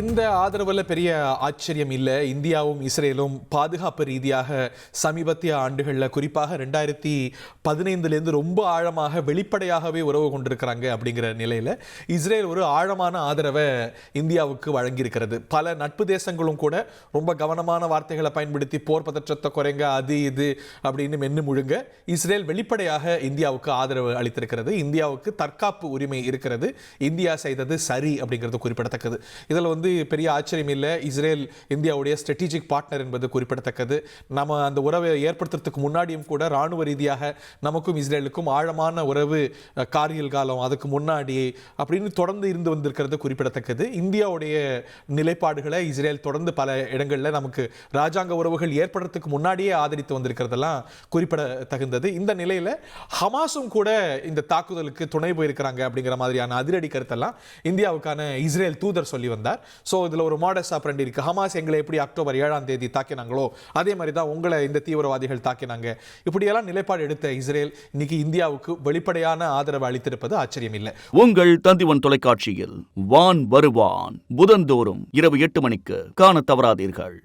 இந்த ஆதரவில் பெரிய ஆச்சரியம் இல்லை. இந்தியாவும் இஸ்ரேலும் பாதுகாப்பு ரீதியாக சமீபத்திய ஆண்டுகளில் குறிப்பாக ரெண்டாயிரத்தி பதினைந்துலேருந்து ரொம்ப ஆழமாக வெளிப்படையாகவே உறவு கொண்டிருக்கிறாங்க அப்படிங்கிற நிலையில் இஸ்ரேல் ஒரு ஆழமான ஆதரவை இந்தியாவுக்கு வழங்கியிருக்கிறது. பல நட்பு தேசங்களும் கூட ரொம்ப கவனமான வார்த்தைகளை பயன்படுத்தி போர் பதற்றத்தை குறைங்க அது இது அப்படின்னு மென்னு முழுங்க இஸ்ரேல் வெளிப்படையாக இந்தியாவுக்கு ஆதரவு அளித்திருக்கிறது. இந்தியாவுக்கு தற்காப்பு உரிமை இருக்கிறது. இந்தியா செய்தது சரி அப்படிங்கிறது குறிப்பிடத்தக்கது. இதில் வந்து பெரிய ஆச்சரியம் இல்லை. இஸ்ரேல் இந்தியாவுடைய ஸ்ட்ராட்டஜிக் பார்ட்னர் என்பது குறிப்பிடத்தக்கது. நம்ம அந்த உறவை ஏற்படுத்துறதுக்கு முன்னாடியும் கூட ராணுவ ரீதியாக நமக்கும் இஸ்ரேலுக்கும் ஆழமான உறவு அஹ், கார்கில் காலம் அதுக்கு முன்னாடி அப்படின்னு தொடர்ந்து இருந்து வந்திருக்கிறது குறிப்பிடத்தக்கது. இந்தியாவுடைய நிலைப்பாடுகளை இஸ்ரேல் தொடர்ந்து பல இடங்களில் நமக்கு ராஜாங்க உறவுகள் ஏற்படுறதுக்கு முன்னாடியே ஆதரித்து வந்திருக்கிறதெல்லாம் குறிப்பிட தகுந்தது இந்த நிலையில ஹமாஸும் கூட இந்த தாக்குதலுக்கு துணை போயிருக்கிறாங்க அப்படிங்கிற மாதிரியான அதிரடி கருத்தெல்லாம் இந்தியாவுக்கான இஸ்ரேல் தூதர் சொல்லி வந்தார். ஸோ இதுல ஒரு மாடஸ் ஆப்ரண்ட் இருக்குது ஹமாஸ் எங்களை எப்படி அக்டோபர் ஏழாம் தேதி தாக்கினாங்களோ அதே மாதிரி தான் உங்களை இந்த தீவிரவாதிகள் தாக்கினாங்க. இப்படியெல்லாம் நிலைப்பாடு எடுத்த இஸ்ரேல் இன்னைக்கு இந்தியாவுக்கு வெளிப்படையான ஆதரவு அளித்திருப்பது ஆச்சரியம் இல்லை உங்கள் தந்திவன் தொலைக்காட்சியில் வான் வருவான். புதன்தோறும் இரவு எட்டு மணிக்கு காண தவறாதீர்கள்.